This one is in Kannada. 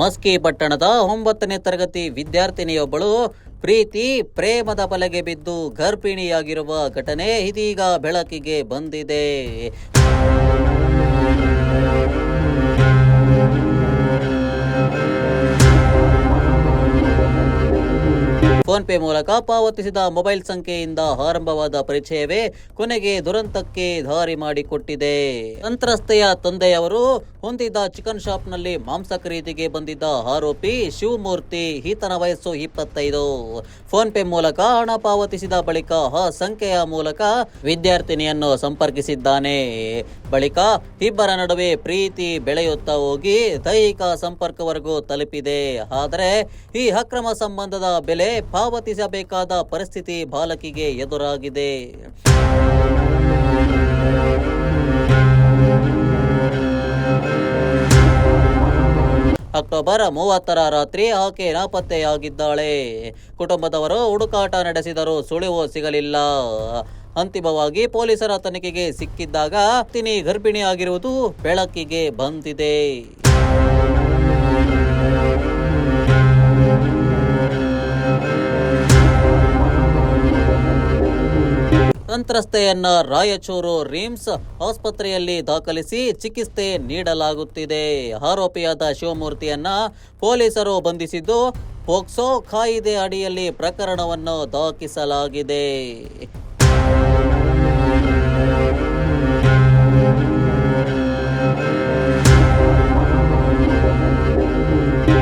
ಮಸ್ಕಿ ಪಟ್ಟಣದ ಒಂಬತ್ತನೇ ತರಗತಿ ವಿದ್ಯಾರ್ಥಿನಿಯೊಬ್ಬಳು ಪ್ರೀತಿ ಪ್ರೇಮದ ಬಲೆಗೆ ಬಿದ್ದು ಗರ್ಭಿಣಿಯಾಗಿರುವ ಘಟನೆ ಇದೀಗ ಬೆಳಕಿಗೆ ಬಂದಿದೆ. ಫೋನ್ ಪೇ ಮೂಲಕ ಪಾವತಿಸಿದ ಮೊಬೈಲ್ ಸಂಖ್ಯೆಯಿಂದ ಆರಂಭವಾದ ಪರಿಚಯವೇ ಕೊನೆಗೆ ದುರಂತಕ್ಕೆ ದಾರಿ ಮಾಡಿಕೊಟ್ಟಿದೆ. ಸಂತ್ರಸ್ತೆಯ ತಂದೆಯವರು ಹೊಂದಿದ್ದ ಚಿಕನ್ ಶಾಪ್ನಲ್ಲಿ ಮಾಂಸ ಖರೀದಿಗೆ ಬಂದಿದ್ದ ಆರೋಪಿ ಶಿವಮೂರ್ತಿ, ಈತನ ವಯಸ್ಸು ಇಪ್ಪತ್ತೈದು. ಫೋನ್ ಪೇ ಮೂಲಕ ಹಣ ಪಾವತಿಸಿದ ಬಳಿಕ ಆ ಸಂಖ್ಯೆಯ ಮೂಲಕ ವಿದ್ಯಾರ್ಥಿನಿಯನ್ನು ಸಂಪರ್ಕಿಸಿದ್ದಾನೆ. ಬಳಿಕ ಇಬ್ಬರ ನಡುವೆ ಪ್ರೀತಿ ಬೆಳೆಯುತ್ತಾ ಹೋಗಿ ದೈಹಿಕ ಸಂಪರ್ಕವರೆಗೂ ತಲುಪಿದೆ. ಆದರೆ ಈ ಅಕ್ರಮ ಸಂಬಂಧದ ಬೆಲೆ ಪಾವತಿಸಬೇಕಾದ ಪರಿಸ್ಥಿತಿ ಬಾಲಕಿಗೆ ಎದುರಾಗಿದೆ. ಅಕ್ಟೋಬರ್ ಮೂವತ್ತರ ರಾತ್ರಿ ಆಕೆ ನಾಪತ್ತೆಯಾಗಿದ್ದಾಳೆ. ಕುಟುಂಬದವರು ಹುಡುಕಾಟ ನಡೆಸಿದರೂ ಸುಳಿವು ಸಿಗಲಿಲ್ಲ. ಅಂತಿಮವಾಗಿ ಪೊಲೀಸರ ತನಿಖೆಗೆ ಸಿಕ್ಕಿದ್ದಾಗ ತಿನಿ ಗರ್ಭಿಣಿಯಾಗಿರುವುದು ಬೆಳಕಿಗೆ ಬಂದಿದೆ. ಸಂತ್ರಸ್ತೆಯನ್ನ ರಾಯಚೂರು ರಿಮ್ಸ್ ಆಸ್ಪತ್ರೆಯಲ್ಲಿ ದಾಖಲಿಸಿ ಚಿಕಿತ್ಸೆ ನೀಡಲಾಗುತ್ತಿದೆ. ಆರೋಪಿಯಾದ ಶಿವಮೂರ್ತಿಯನ್ನ ಪೊಲೀಸರು ಬಂಧಿಸಿದ್ದು ಪೋಕ್ಸೋ ಕಾಯಿದೆ ಅಡಿಯಲ್ಲಿ ಪ್ರಕರಣವನ್ನು ದಾಖಲಿಸಲಾಗಿದೆ